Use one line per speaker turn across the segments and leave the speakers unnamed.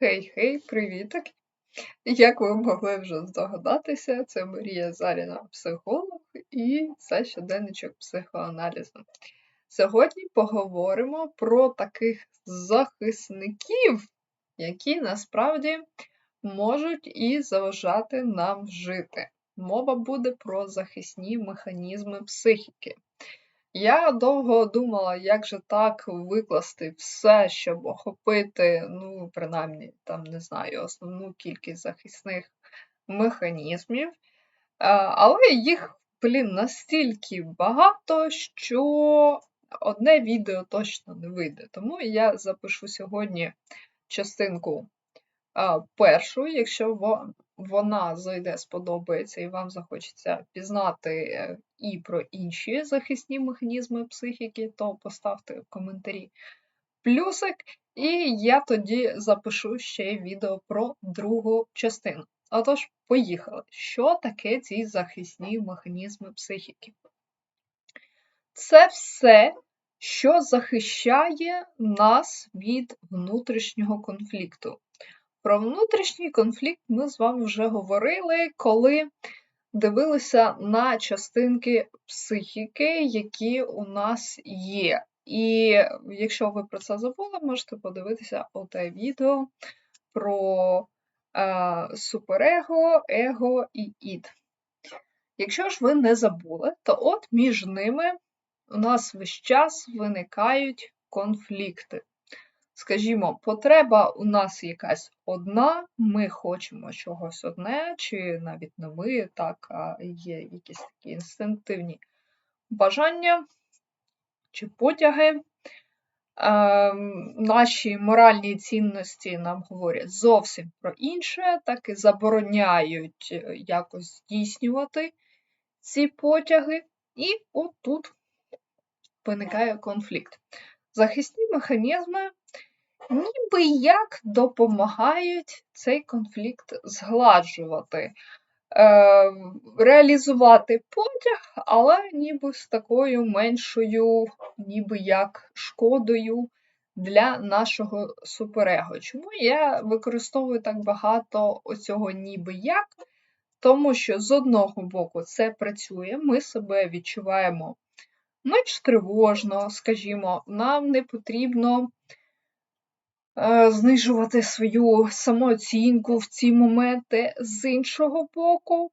Хей-хей, привіток! Як ви могли вже здогадатися, це Марія Заріна, психолог, і це щоденничок психоаналізу. Сьогодні поговоримо про таких захисників, які насправді можуть і заважати нам жити. Мова буде про захисні механізми психіки. Я довго думала, як же так викласти все, щоб охопити, ну, принаймні, там, не знаю, основну кількість захисних механізмів. Але їх, блін, настільки багато, що одне відео точно не вийде. Тому я запишу сьогодні частинку першу, якщо вона зайде, сподобається, і вам захочеться пізнати е, і про інші захисні механізми психіки, то поставте в коментарі плюсик, і я тоді запишу ще відео про другу частину. Отож, поїхали. Що таке ці захисні механізми психіки? Це все, що захищає нас від внутрішнього конфлікту. Про внутрішній конфлікт ми з вами вже говорили, коли дивилися на частинки психіки, які у нас є. І якщо ви про це забули, можете подивитися оте відео про е, суперего, его і ід. Якщо ж ви не забули, то от між ними у нас весь час виникають конфлікти. Скажімо, потреба у нас якась одна, ми хочемо чогось одне, чи навіть не ми, так, а є якісь такі інстинктивні бажання чи потяги. Ем, наші моральні цінності нам говорять зовсім про інше, так і забороняють е, якось здійснювати ці потяги, і отут виникає конфлікт. Захисні механізми ніби як допомагають цей конфлікт згладжувати, е, реалізувати потяг, але ніби з такою меншою, ніби як шкодою для нашого суперего. Чому я використовую так багато оцього ніби як? Тому що з одного боку це працює, ми себе відчуваємо менш тривожно, скажімо, нам не потрібно Е, знижувати свою самооцінку в ці моменти. З іншого боку,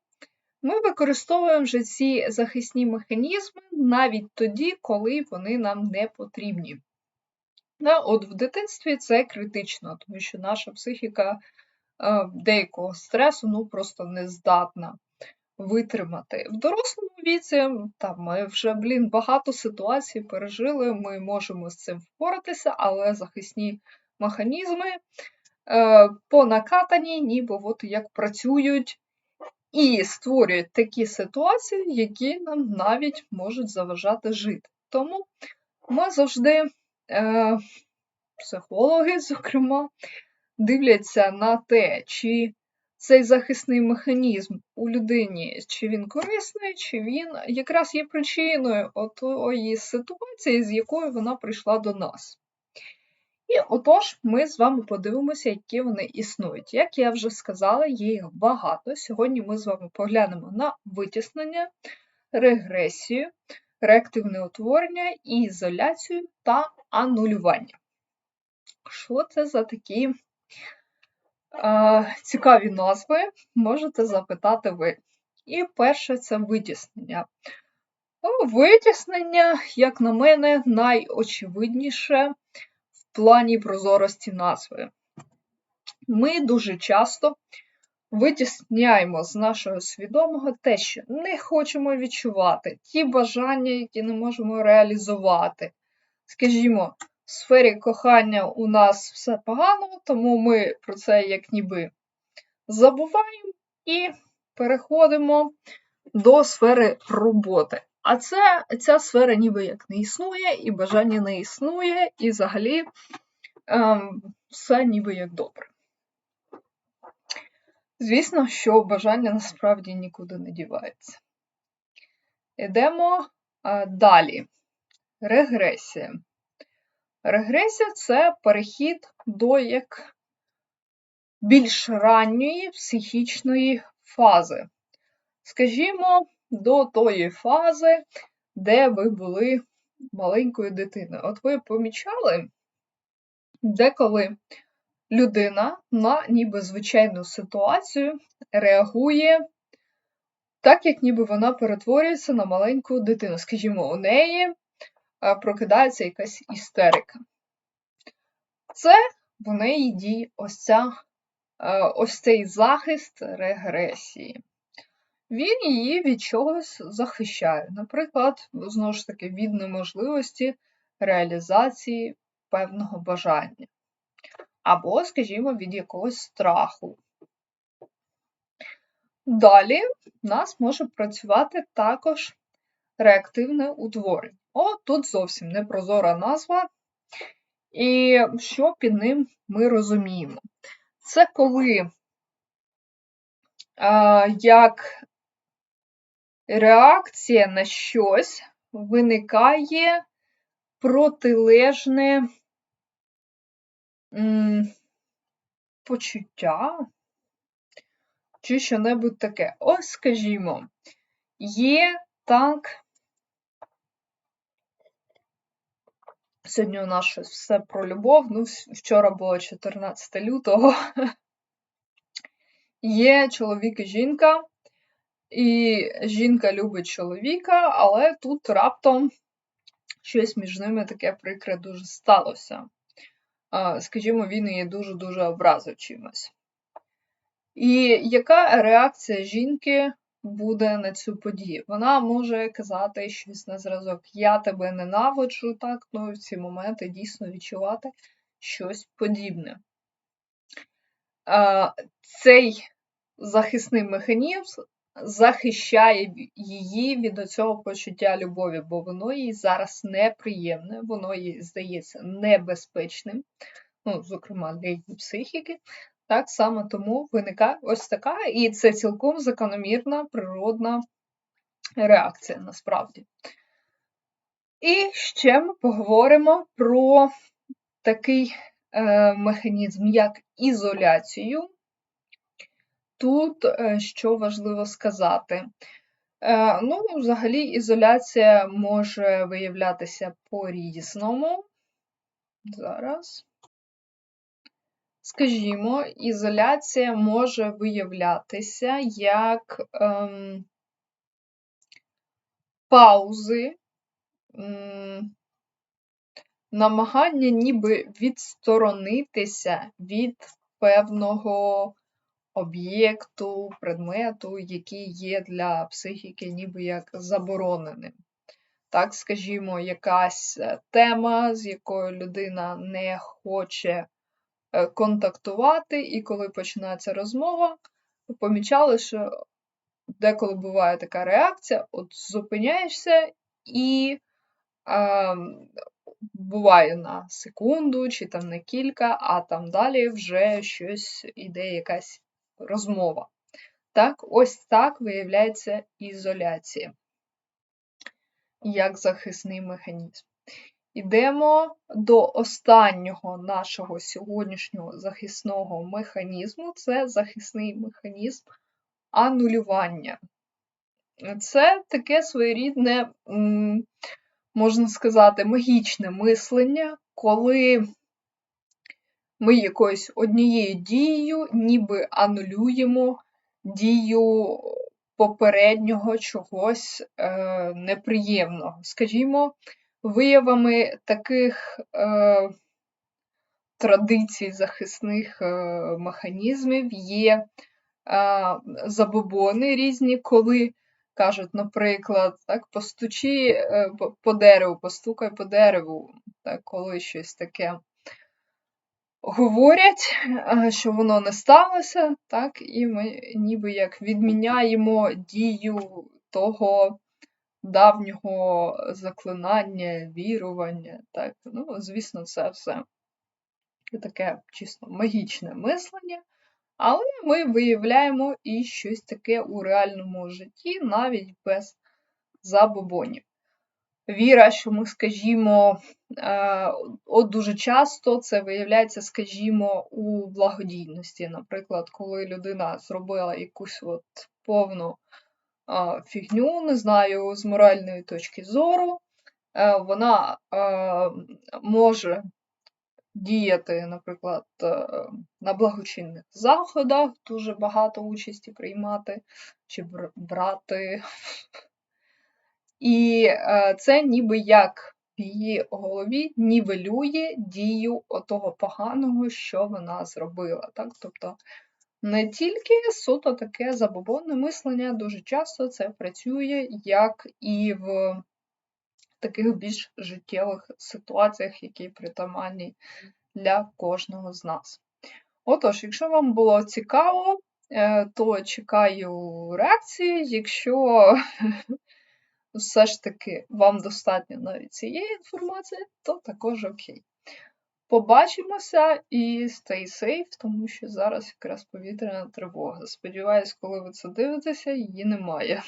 ми використовуємо вже ці захисні механізми навіть тоді, коли вони нам не потрібні. От В дитинстві це критично, тому що наша психіка е, деякого стресу ну, просто не здатна витримати. В дорослому віці там ми вже блін, багато ситуацій пережили, ми можемо з цим впоратися, але захисні механізми е, по накатанні, ніби от як працюють і створюють такі ситуації, які нам навіть можуть заважати жити. Тому ми завжди, е, психологи, зокрема, дивляться на те, чи цей захисний механізм у людині, чи він корисний, чи він якраз є причиною отої ситуації, з якою вона прийшла до нас. І отож, ми з вами подивимося, які вони існують. Як я вже сказала, є їх багато. Сьогодні ми з вами поглянемо на витіснення, регресію, реактивне утворення, ізоляцію та анулювання. Що це за такі цікаві назви, можете запитати ви. І перше це витіснення. Витіснення, як на мене, найочевидніше в плані прозорості назви. Ми дуже часто витісняємо з нашого свідомого те, що не хочемо відчувати, ті бажання, які не можемо реалізувати. Скажімо, в сфері кохання у нас все погано, тому ми про це як ніби забуваємо і переходимо до сфери роботи. А це, ця сфера ніби як не існує, і бажання не існує, і взагалі ем, все ніби як добре. Звісно, що бажання насправді нікуди не дівається. Йдемо а, далі. Регресія. Регресія це перехід до як більш ранньої психічної фази. Скажімо, до тої фази, де ви були маленькою дитиною. От ви помічали, деколи людина на ніби звичайну ситуацію реагує так, як ніби вона перетворюється на маленьку дитину. Скажімо, у неї прокидається якась істерика. Це в неї діє ось ця, е, ось цей захист регресії. Він її від чогось захищає. Наприклад, знову ж таки, від неможливості реалізації певного бажання. Або, скажімо, від якогось страху. Далі в нас може працювати також реактивне утворення. О, тут зовсім непрозора назва. І що під ним ми розуміємо? Це коли а, як реакція на щось виникає протилежне м, почуття чи що-небудь таке. Ось, скажімо, є так. Сьогодні у нас щось все про любов. Ну, вчора було 14 лютого. Є чоловік і жінка, і жінка любить чоловіка, але тут раптом щось між ними таке прикре дуже сталося. Скажімо, він її дуже-дуже образив чимось. І яка реакція жінки буде на цю подію? Вона може казати щось на зразок Я тебе ненавиджу, так, ну в ці моменти дійсно відчувати щось подібне. Цей захисний механізм захищає її від цього почуття любові, бо воно їй зараз неприємне, воно їй здається небезпечним, ну, зокрема для її психіки. Так саме тому виникає ось така, і це цілком закономірна природна реакція насправді. І ще ми поговоримо про такий е, механізм, як ізоляцію. Тут е, що важливо сказати? Е, ну, взагалі, ізоляція може виявлятися по-різному. Зараз. Скажімо, ізоляція може виявлятися як ем, паузи, ем, намагання ніби відсторонитися від певного об'єкту, предмету, який є для психіки ніби як забороненим. Так, скажімо, якась е, тема, з якою людина не хоче контактувати, і коли починається розмова, помічали, що деколи буває така реакція: от зупиняєшся і а, буває на секунду чи там на кілька, а там далі вже щось іде якась розмова. Так, ось так виявляється ізоляція як захисний механізм. Йдемо до останнього нашого сьогоднішнього захисного механізму це захисний механізм анулювання. Це таке своєрідне, можна сказати, магічне мислення, коли ми якоюсь однією дією ніби анулюємо дію попереднього чогось е, неприємного. Скажімо, Виявами таких е, традицій захисних е, механізмів. Є е, забобони різні, коли кажуть, наприклад, так, постучи е, по дереву, постукай по дереву, так, коли щось таке говорять, е, що воно не сталося, так, і ми ніби як відміняємо дію того давнього заклинання, вірування. Так, ну, Звісно, це все таке чисто магічне мислення, але ми виявляємо і щось таке у реальному житті, навіть без забобонів. віра, що ми, скажімо, е, от дуже часто це виявляється, скажімо, у благодійності. Наприклад, коли людина зробила якусь от повну фігню, не знаю, з моральної точки зору, е, вона е, може діяти, наприклад, е, на благочинних заходах, дуже багато участі приймати чи брати. І це ніби як в її голові нівелює дію отого поганого, що вона зробила. Так? Тобто не тільки суто таке забобонне мислення, дуже часто це працює як і в таких більш життєвих ситуаціях, які притаманні для кожного з нас. Отож, якщо вам було цікаво, е, то чекаю реакції. Якщо все ж таки вам достатньо навіть цієї інформації, то також окей. Побачимося і stay safe, тому що зараз якраз повітряна тривога. Сподіваюсь, коли ви це дивитеся, її немає.